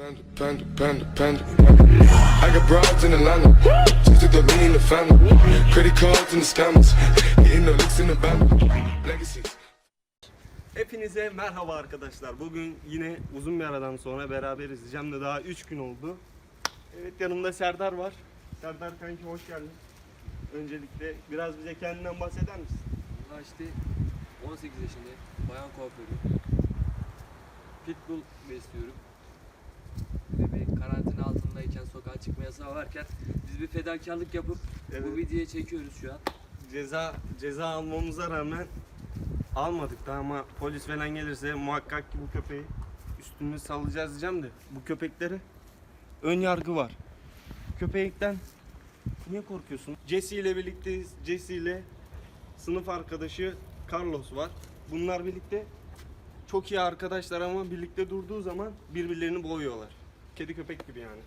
Panda, panda, panda, panda. I got broads in Atlanta. Just took the lean the family. Credit cards and the scammers. Hitting the licks in the band. Legacies. Hepinize merhaba arkadaşlar. Bugün yine uzun bir aradan sonra beraberiz. De daha 3 gün oldu. Evet yanımda Serdar var. Serdar kanki hoş geldin. Öncelikle biraz bize kendinden bahseder misin? Valla işte 18 yaşındayım. Bayan kuaförü. Pitbull besliyorum. Bir karantina altındayken sokağa çıkma yasağı varken biz bir fedakarlık yapıp Evet. bu videoyu çekiyoruz şu an. Ceza ceza almamıza rağmen almadık da ama polis falan gelirse muhakkak ki bu köpeği üstümüze salacağız diyeceğim de bu köpeklere ön yargı var. Köpekten niye korkuyorsun? Jesse ile birlikteyiz. Jesse ile sınıf arkadaşı Carlos var. Bunlar birlikte çok iyi arkadaşlar ama birlikte durduğu zaman birbirlerini boğuyorlar. Kedi köpek gibi yani.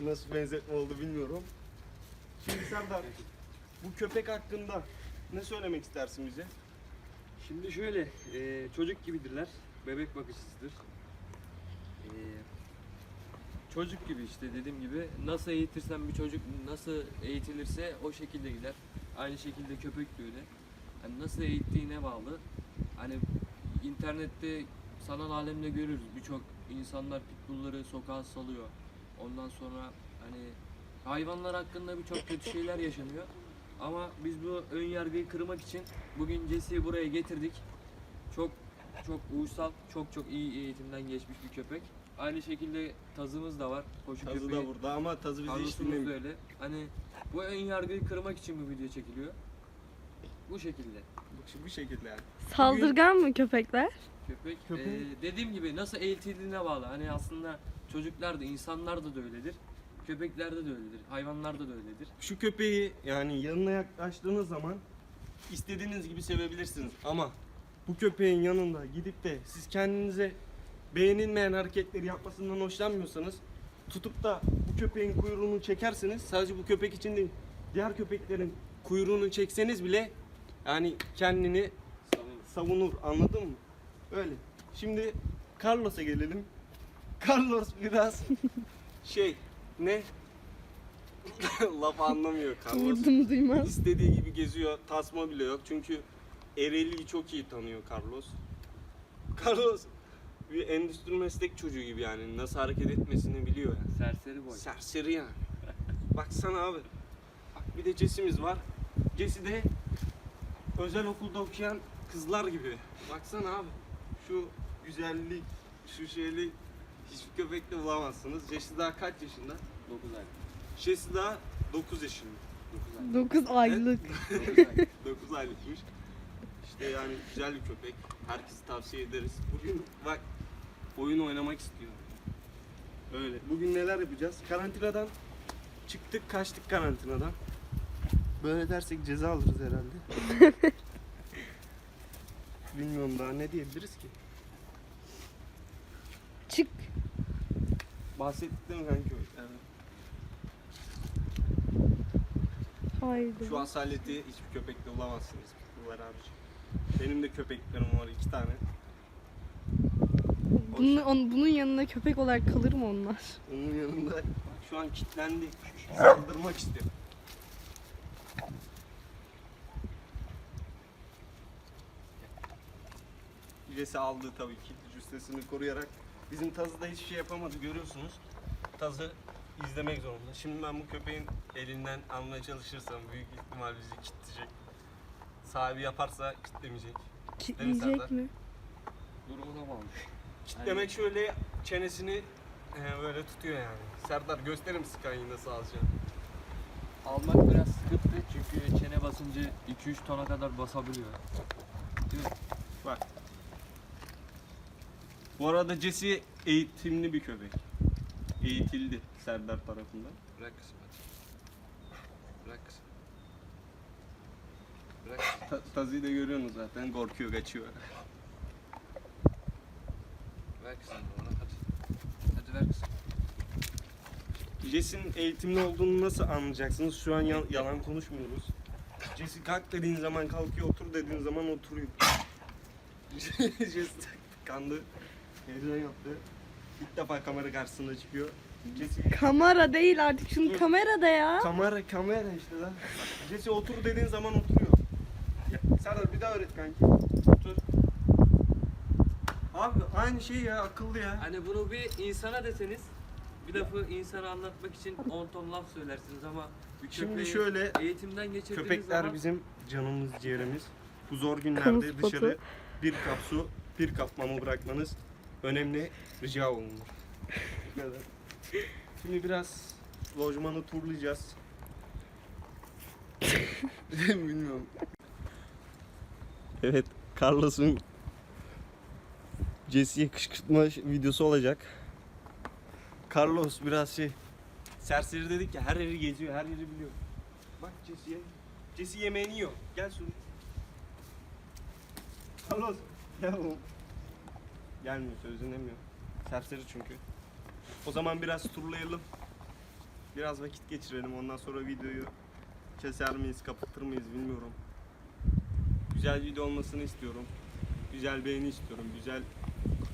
Nasıl benzetme oldu bilmiyorum. Şimdi Serdar bu köpek hakkında ne söylemek istersin bize? Şimdi şöyle e, çocuk gibidirler. Bebek bakıcısıdır. E, çocuk gibi işte dediğim gibi nasıl eğitirsen bir çocuk nasıl eğitilirse o şekilde gider. Aynı şekilde köpek de öyle. Hani nasıl eğittiğine bağlı. Hani internette sanal alemde görürüz birçok insanlar pitbullları sokağa salıyor. Ondan sonra hani hayvanlar hakkında birçok kötü şeyler yaşanıyor. Ama biz bu ön yargıyı kırmak için bugün Jesse'yi buraya getirdik. Çok çok uysal, çok çok iyi eğitimden geçmiş bir köpek. Aynı şekilde tazımız da var. Koşu Tazı köpeği. da burada ama tazı bizi hiç dinlemiyor. öyle. Hani bu ön yargıyı kırmak için bu video çekiliyor. Bu şekilde. Bu- Bu şekilde yani. Saldırgan mı köpekler? Köpek, Köpek- eee, dediğim gibi nasıl eğitildiğine bağlı. Hani aslında çocuklar da insanlar da, da öyledir. Köpeklerde de öyledir. Hayvanlarda da öyledir. Şu köpeği yani yanına yaklaştığınız zaman istediğiniz gibi sevebilirsiniz ama bu köpeğin yanında gidip de siz kendinize beğenilmeyen hareketleri yapmasından hoşlanmıyorsanız tutup da bu köpeğin kuyruğunu çekersiniz. Sadece bu köpek için değil. Diğer köpeklerin kuyruğunu çekseniz bile yani kendini savunur anladın mı? Öyle. Şimdi Carlos'a gelelim. Carlos biraz şey ne? Laf anlamıyor Carlos. Vurdum duymaz. İstediği gibi geziyor. Tasma bile yok. Çünkü Ereğli'yi çok iyi tanıyor Carlos. Carlos bir endüstri meslek çocuğu gibi yani. Nasıl hareket etmesini biliyor yani. Serseri boy. Serseri yani. Baksana abi. Bak bir de Jesse'miz var. Jesse de özel okulda okuyan kızlar gibi. Baksana abi. Şu güzellik, şu şeylik hiçbir köpekte bulamazsınız. Jesse daha kaç yaşında? 9 ay. Jesse daha 9 yaşında. 9 ay. 9 aylık. 9 ay. 9 aylıkmış. İşte yani güzel bir köpek. Herkese tavsiye ederiz. Bugün bak oyun oynamak istiyor. Öyle. Bugün neler yapacağız? Karantinadan çıktık, kaçtık karantinadan. Böyle dersek ceza alırız herhalde. Bilmiyorum daha ne diyebiliriz ki. Çık. Bahsettim kanka köpeklerden. Haydi. Şu asaleti hiçbir köpekte bulamazsınız. Bunlar hariç. Benim de köpeklerim var iki tane. Bunun, on- bunun yanına köpek olarak kalır mı onlar? Onun yanında bak şu an kilitlendi. Saldırmak istiyor. Cücesi aldı tabii ki. Cüssesini koruyarak. Bizim tazı da hiçbir şey yapamadı görüyorsunuz. Tazı izlemek zorunda. Şimdi ben bu köpeğin elinden almaya çalışırsam büyük ihtimal bizi kilitleyecek. Sahibi yaparsa kitlemeyecek. Kitleyecek mi? Durumuna bağlı. Kitlemek şöyle çenesini e, böyle tutuyor yani. Serdar gösterir misin kayını nasıl alacağını? Almak biraz sıkıntı çünkü çene basıncı 2-3 tona kadar basabiliyor. Değil mi? Bak. Bu arada Jesse eğitimli bir köpek. Eğitildi Serdar tarafından. Bırak hadi. Bırak kızım. Bırak. Ta- Tazıyı da görüyorsunuz zaten korkuyor kaçıyor. Ver kızım bana hadi. Hadi ver kızım. Jesse'nin eğitimli olduğunu nasıl anlayacaksınız? Şu an ya- yalan konuşmuyoruz. Jesse kalk dediğin zaman kalkıyor, otur dediğin zaman oturuyor. Jesse kandı, heyecan yaptı. İlk defa kamera karşısında çıkıyor. Jesse Kamera değil artık şunu kamerada ya. kamera kamera işte lan. Jesse otur dediğin zaman oturuyor. Ya, Serdar bir daha öğret kanki. Otur. Abi aynı şey ya akıllı ya. Hani bunu bir insana deseniz bir lafı insana anlatmak için 10 ton laf söylersiniz ama bir Şimdi köpeği şöyle, eğitimden geçirdiğiniz Köpekler zaman bizim canımız ciğerimiz. Bu zor Kamu günlerde spotu. dışarı bir kap su, bir kap mama bırakmanız önemli rica olunur. Şimdi biraz lojmanı turlayacağız. Bilmiyorum. Evet, Carlos'un Jesse'ye kışkırtma videosu olacak. Carlos biraz şey serseri dedik ya her yeri geziyor, her yeri biliyor. Bak Jesse'ye. Jesse yemeğini yiyor. Gel şunu. Carlos. Gel oğlum. Gelmiyor, söz dinlemiyor. Serseri çünkü. O zaman biraz turlayalım. Biraz vakit geçirelim. Ondan sonra videoyu keser miyiz, kapatır mıyız bilmiyorum. Güzel video olmasını istiyorum. Güzel beğeni istiyorum. Güzel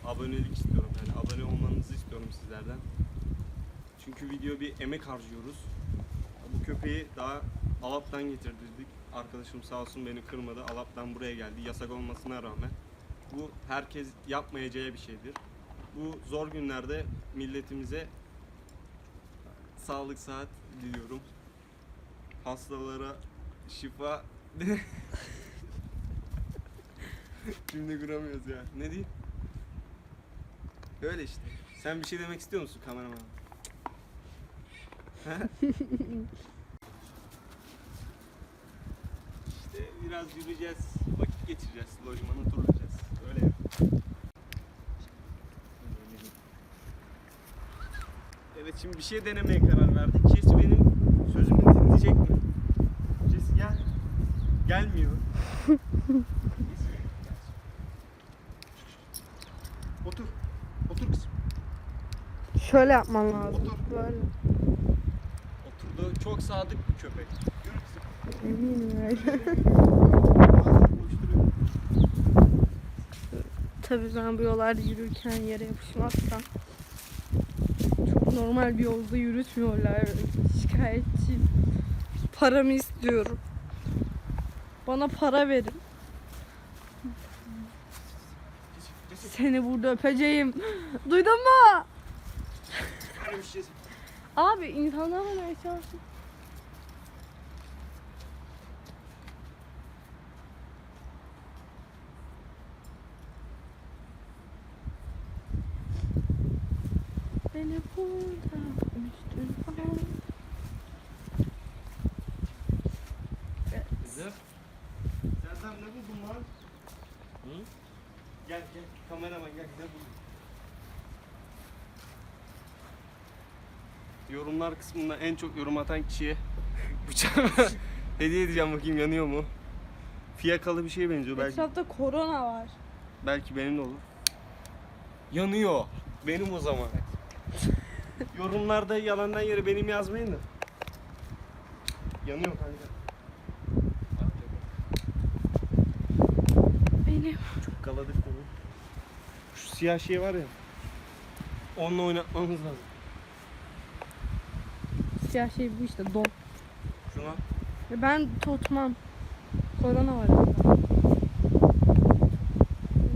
abonelik istiyorum. Yani abone olmanızı istiyorum sizlerden. Çünkü video bir emek harcıyoruz. Bu köpeği daha Alap'tan getirdik. Arkadaşım sağ olsun beni kırmadı. Alap'tan buraya geldi. Yasak olmasına rağmen. Bu herkes yapmayacağı bir şeydir. Bu zor günlerde milletimize sağlık saat diliyorum. Hastalara şifa Cümle kuramıyoruz ya. Ne diyeyim? Öyle işte. Sen bir şey demek istiyor musun kameraman? işte biraz yürüyeceğiz, vakit geçireceğiz, lojmanı turlayacağız. Öyle ya. Evet şimdi bir şey denemeye karar verdik. Jesse benim sözümü dinleyecek mi? Jesse gel. Gelmiyor. Gel. Otur. Otur kızım. Şöyle yapman lazım. Otur. Böyle. Oturdu. Çok sadık bir köpek. Yürü kızım. Eminim öyle. Tabii ben bu yollarda yürürken yere yapışmazsam normal bir yolda yürütmüyorlar. Şikayetçi. Paramı istiyorum. Bana para verin. Seni burada öpeceğim. Duydun mu? Jesse. Abi insanlar bana eşyasın. Beni burada üstün al. Kızım. Serdar ne buldun lan? Hı? Gel gel kameraman gel ne buldun? Yorumlar kısmında en çok yorum atan kişiye bıçağı hediye edeceğim bakayım yanıyor mu? Fiyakalı bir şeye benziyor belki. Etrafta korona var. Belki benim de olur. Yanıyor. Benim o zaman. Yorumlarda yalandan yere benim yazmayın da. Yanıyor kanka. Benim. Çok kaladık bunu. Şu siyah şey var ya. Onunla oynatmamız lazım. Siyah şey bu işte don. Şuna. Ben tutmam. Korona var orada.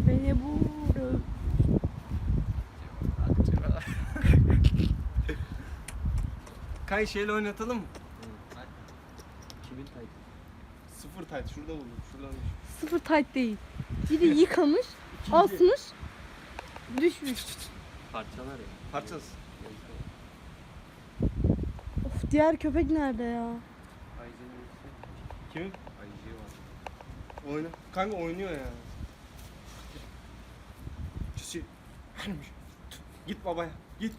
Beni burada Kay şeyle oynatalım mı? Kimin taytı? Sıfır tight. Şurada buldum. Şuradan sıfır tight değil. Biri yıkamış, asmış, düşmüş. Parçalar ya. Parçası. Of diğer köpek nerede ya? Kimin? Oyna. Kanka oynuyor ya. Çiçi. Git babaya. Git.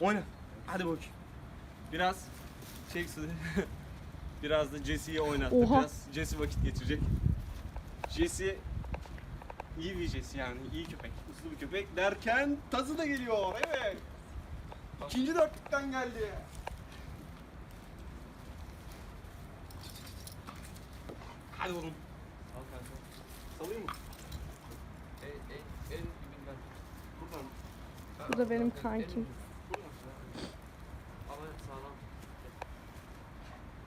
Oyna. Hadi bakayım. Biraz şey Biraz da Jesse'yi oynattık. Oha. Biraz Jesse vakit geçirecek. Jesse iyi bir Jesse yani. iyi köpek. Uslu bir köpek derken tazı da geliyor. Evet. İkinci dörtlükten geldi. Hadi oğlum. Al kanka. Salayım mı? En, en, en dibinden. Buradan. Ha, Bu da benim kankim. Ama sağlam.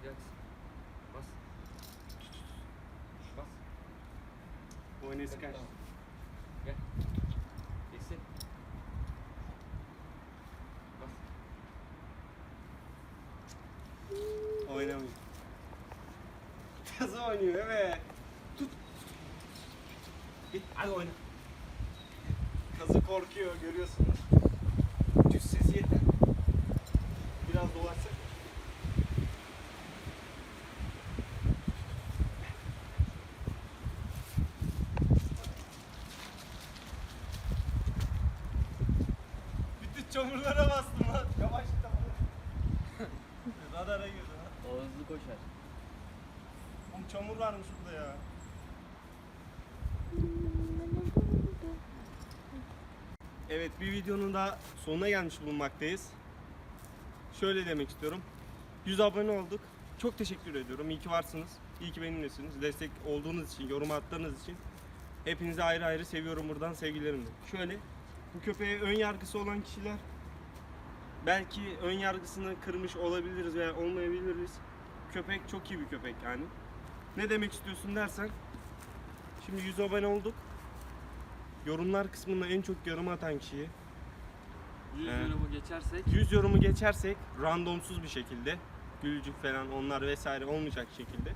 Gel. Bas. Bas. Oynayası kaç. Gel. Geçsin. Bas. Oynamıyor. Kızı oynuyor evet. Tut. Git hadi oyna. Kızı korkuyor görüyorsunuz. Çamurlara bastım lan. Yavaş tamam. Radara girdi lan. O hızlı koşar. Oğlum çamur varmış burada ya. Evet bir videonun da sonuna gelmiş bulunmaktayız. Şöyle demek istiyorum. 100 abone olduk. Çok teşekkür ediyorum. İyi ki varsınız. İyi ki benimlesiniz. Destek olduğunuz için, yorum attığınız için. Hepinizi ayrı ayrı seviyorum buradan sevgilerimle. Şöyle bu köpeğe ön yargısı olan kişiler belki ön yargısını kırmış olabiliriz veya olmayabiliriz. Köpek çok iyi bir köpek yani. Ne demek istiyorsun dersen Şimdi 100 abone olduk. Yorumlar kısmında en çok yorum atan kişiye 100 Evet. yorumu geçersek 100 yorumu geçersek randomsuz bir şekilde gülücük falan onlar vesaire olmayacak şekilde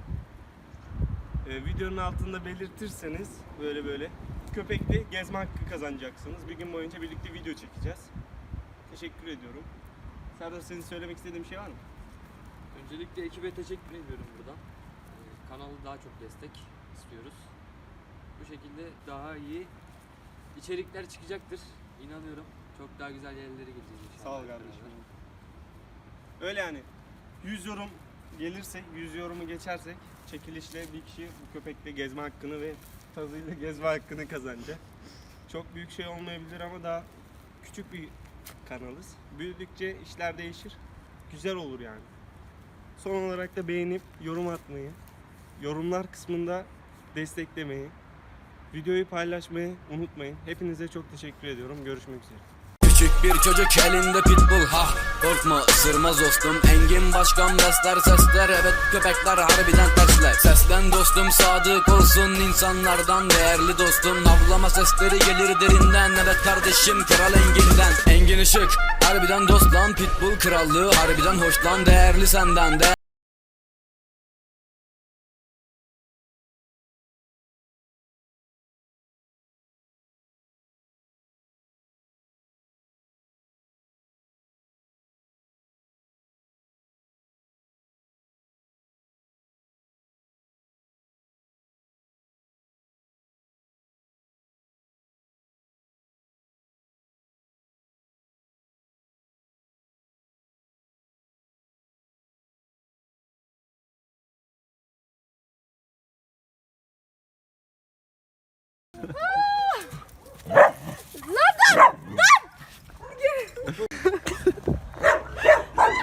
e, videonun altında belirtirseniz böyle böyle köpekle gezme hakkı kazanacaksınız. Bir gün boyunca birlikte video çekeceğiz. Teşekkür ediyorum. Serdar senin söylemek istediğin bir şey var mı? öncelikle ekibe teşekkür ediyorum buradan. Ee, Kanalı daha çok destek istiyoruz. Bu şekilde daha iyi içerikler çıkacaktır. İnanıyorum. Çok daha güzel yerlere gideceğiz inşallah. Sağ ol kardeşim. beraber. Öyle yani. 100 yorum gelirse, 100 yorumu geçersek çekilişle bir kişi bu köpekle gezme hakkını ve tazıyla gezme hakkını kazanacak. Çok büyük şey olmayabilir ama daha küçük bir kanalız. Büyüdükçe işler değişir. Güzel olur yani. Son olarak da beğenip yorum atmayı, yorumlar kısmında desteklemeyi, videoyu paylaşmayı unutmayın. Hepinize çok teşekkür ediyorum. Görüşmek üzere. Küçük bir çocuk elinde pitbull ha Korkma ısırmaz dostum. Engin başkan besler sesler. Evet köpekler harbiden tersler. Seslen dostum sadık olsun insanlardan değerli dostum. Havlama sesleri gelir derinden. Evet kardeşim kral Engin'den. Engin ışık harbiden dost lan. Pitbull krallığı harbiden hoş lan. Değerli senden de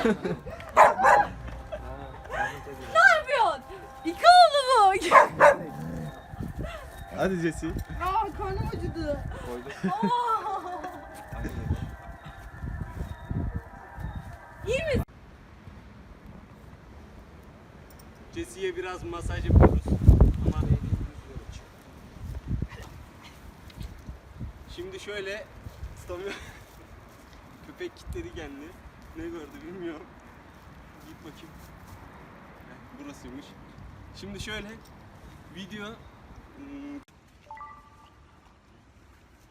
Ne yapıyorsun? İki oldu bu. Hadi Jesse. Aa karnım acıdı. İyi misin? Jesse'ye biraz masaj yapıyoruz. Ama Şimdi şöyle tutamıyor. Köpek kilitledi kendini. Ne gördü bilmiyorum. Git bakayım. Heh, Burasıymış. Şimdi şöyle video hmm,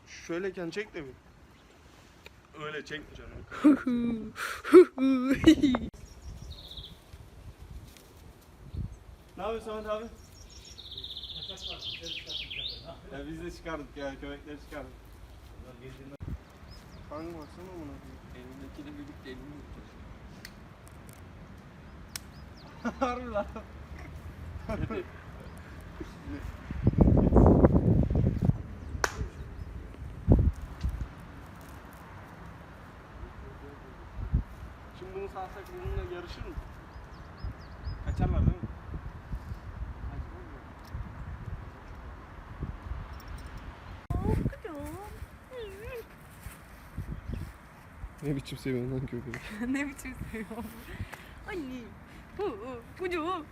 şöyleken çek de bir. Öyle çekme canım. Ne yapıyorsun Ahmet abi? Ya biz de çıkardık ya köpekleri çıkardık. Kanka baksana buna. Elimdekiyle birlikte elimi yutacağız. Harbi lan. Şimdi bunu salsak bununla yarışır mı? Kaçarlar değil mi? Ne biçim seviyorsun lan köpeği? ne biçim seviyorum. Anne. Hu hu. Kucu.